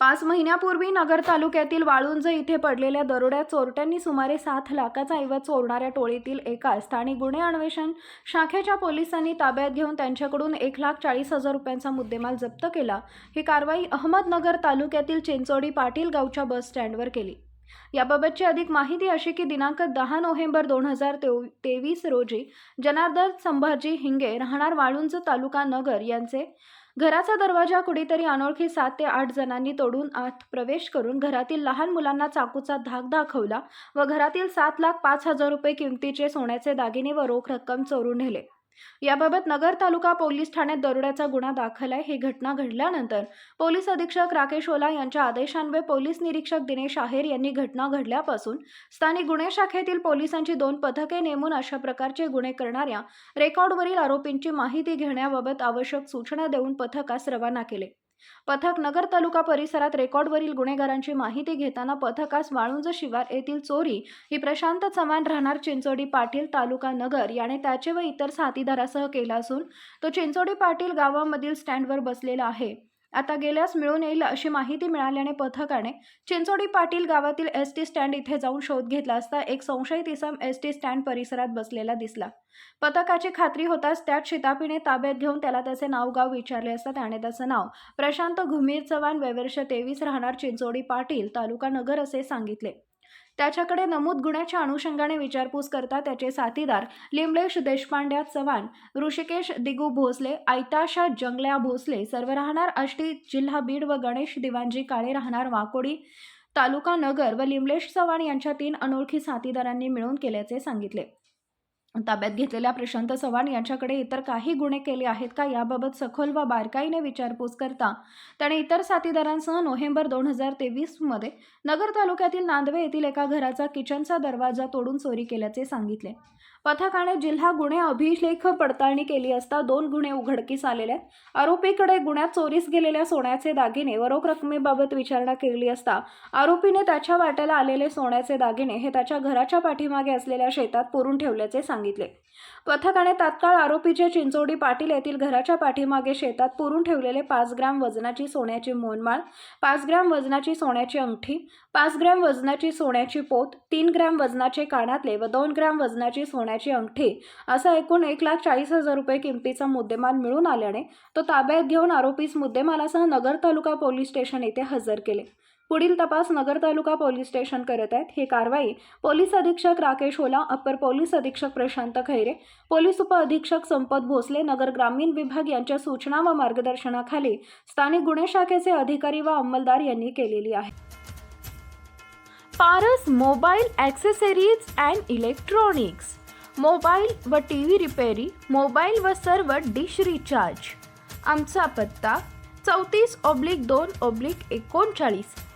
पाच महिन्यापूर्वी नगर तालुक्यातील वाळुंज इथे पडलेल्या दरोड्यात चोरट्यांनी सुमारे सात लाखाचा ऐवज चोरणाऱ्या टोळीतील एका स्थानिक गुन्हे अन्वेषण शाखेच्या पोलिसांनी ताब्यात घेऊन त्यांच्याकडून एक लाख चाळीस हजार रुपयांचा मुद्देमाल जप्त केला. ही कारवाई अहमदनगर तालुक्यातील चिंचोडी पाटील गावच्या बस स्टँडवर केली. याबाबतची अधिक माहिती अशी की दिनांक दहा नोव्हेंबर दोन हजार तेवीस रोजी जनार्दन संभाजी हिंगे राहणार वाळुंज तालुका नगर यांचे घराचा दरवाजा कुणीतरी अनोळखी सात ते आठ जणांनी तोडून आत प्रवेश करून घरातील लहान मुलांना चाकूचा धाक दाखवला व घरातील सात लाख पाच हजार रुपये किमतीचे सोन्याचे दागिने व रोख रक्कम चोरून नेले. याबाबत नगर तालुका पोलीस ठाण्यात दरोड्याचा गुन्हा दाखल आहे. ही घटना घडल्यानंतर पोलीस अधीक्षक राकेश ओला यांच्या आदेशान्वये पोलीस निरीक्षक दिनेश आहेर यांनी घटना घडल्यापासून स्थानिक गुन्हे शाखेतील पोलिसांची दोन पथके नेमून अशा प्रकारचे गुन्हे करणाऱ्या रेकॉर्डवरील आरोपींची माहिती घेण्याबाबत आवश्यक सूचना देऊन पथकास रवाना केले. पथक नगर तालुका परिसरात रेकॉर्डवरील गुन्हेगारांची माहिती घेताना पथकास वाळुंज शिवार येथील चोरी ही प्रशांत चव्हाण राहणार चिंचोडी पाटील तालुका नगर याने त्याचे व इतर साथीदारासह केला असून तो चिंचोडी पाटील गावामधील स्टँडवर बसलेला आहे. आता गेल्यास मिळून येईल अशी माहिती मिळाल्याने पथकाने चिंचोडी पाटील गावातील एस टी स्टँड इथे जाऊन शोध घेतला असता एक संशयित इसम एस टी स्टँड परिसरात बसलेला दिसला. पथकाची खात्री होताच त्यात शितापीने ताब्यात घेऊन त्याला त्याचे नाव गाव विचारले असता त्याने त्याचं नाव प्रशांत घुमीर चव्हाण वैवर्ष तेवीस राहणार चिंचोडी पाटील तालुका नगर असे सांगितले. त्याच्याकडे नमूद गुन्ह्याच्या अनुषंगाने विचारपूस करता त्याचे साथीदार लिमलेश देशपांड्या चव्हाण ऋषिकेश दिगू भोसले आयताशा जंगल्या भोसले सर्व राहणार आष्टी जिल्हा बीड व गणेश दिवांजी काळे राहणार वाकोडी तालुका नगर व लिमलेश चव्हाण यांच्या तीन अनोळखी साथीदारांनी मिळून केल्याचे सांगितले. ताब्यात घेतलेल्या प्रशांत चव्हाण यांच्याकडे इतर काही गुन्हे केले आहेत का याबाबत सखोल व बारकाईने विचारपूस करता? त्याने इतर साथीदारांसह नोव्हेंबर दोन हजार तेवीसमध्ये नगर तालुक्यातील नांदवे येथील एका घराचा किचनचा दरवाजा तोडून चोरी केल्याचे सांगितले. पथकाने जिल्हा गुन्हे अभिलेख पडताळणी केली असता दोन गुन्हे उघडकीस आलेले आहेत. आरोपीकडे गुन्ह्यात चोरीस गेलेल्या सोन्याचे दागिने व रोख रकमेबाबत विचारणा केली असता आरोपीने त्याच्या वाट्याला आलेले सोन्याचे दागिने हे त्याच्या घराच्या पाठीमागे असलेल्या शेतात पुरून ठेवल्याचे सांगितले. सांगितले. पथकाने तात्काळ आरोपीचे चिंचोडी पाटील येथील घराच्या पाठीमागे शेतात पुरून ठेवलेले पाच ग्रॅम वजनाची सोन्याची मोनमाळ पाच ग्रॅम वजनाची सोन्याची अंगठी पाच ग्रॅम वजनाची सोन्याची पोत तीन ग्रॅम वजनाचे कानातले व दोन ग्रॅम वजनाची सोन्याची अंगठी असा एकूण एक लाख चाळीस हजार रुपये किमतीचा मुद्देमाल मिळून आल्याने तो ताब्यात घेऊन आरोपीस मुद्देमालासह नगर तालुका पोलीस स्टेशन येथे हजर केले. पुढील तपास नगर तालुका पोलीस स्टेशन करत आहेत. ही कारवाई पोलीस अधीक्षक राकेश ओला अप्पर पोलीस अधीक्षक प्रशांत खैरे पोलीस उपअधीक्षक संपत भोसले नगर ग्रामीण विभाग यांच्या सूचना व मार्गदर्शनाखाली स्थानिक गुन्हे शाखेचे अधिकारी व अंमलदार यांनी केलेली आहे. Paras mobile accessories and electronics mobile व टी व्ही रिपेरी मोबाईल व सर्व डिश रिचार्ज. आमचा पत्ता चौतीस ऑब्लिक दोन ऑब्लिक एकोणचाळीस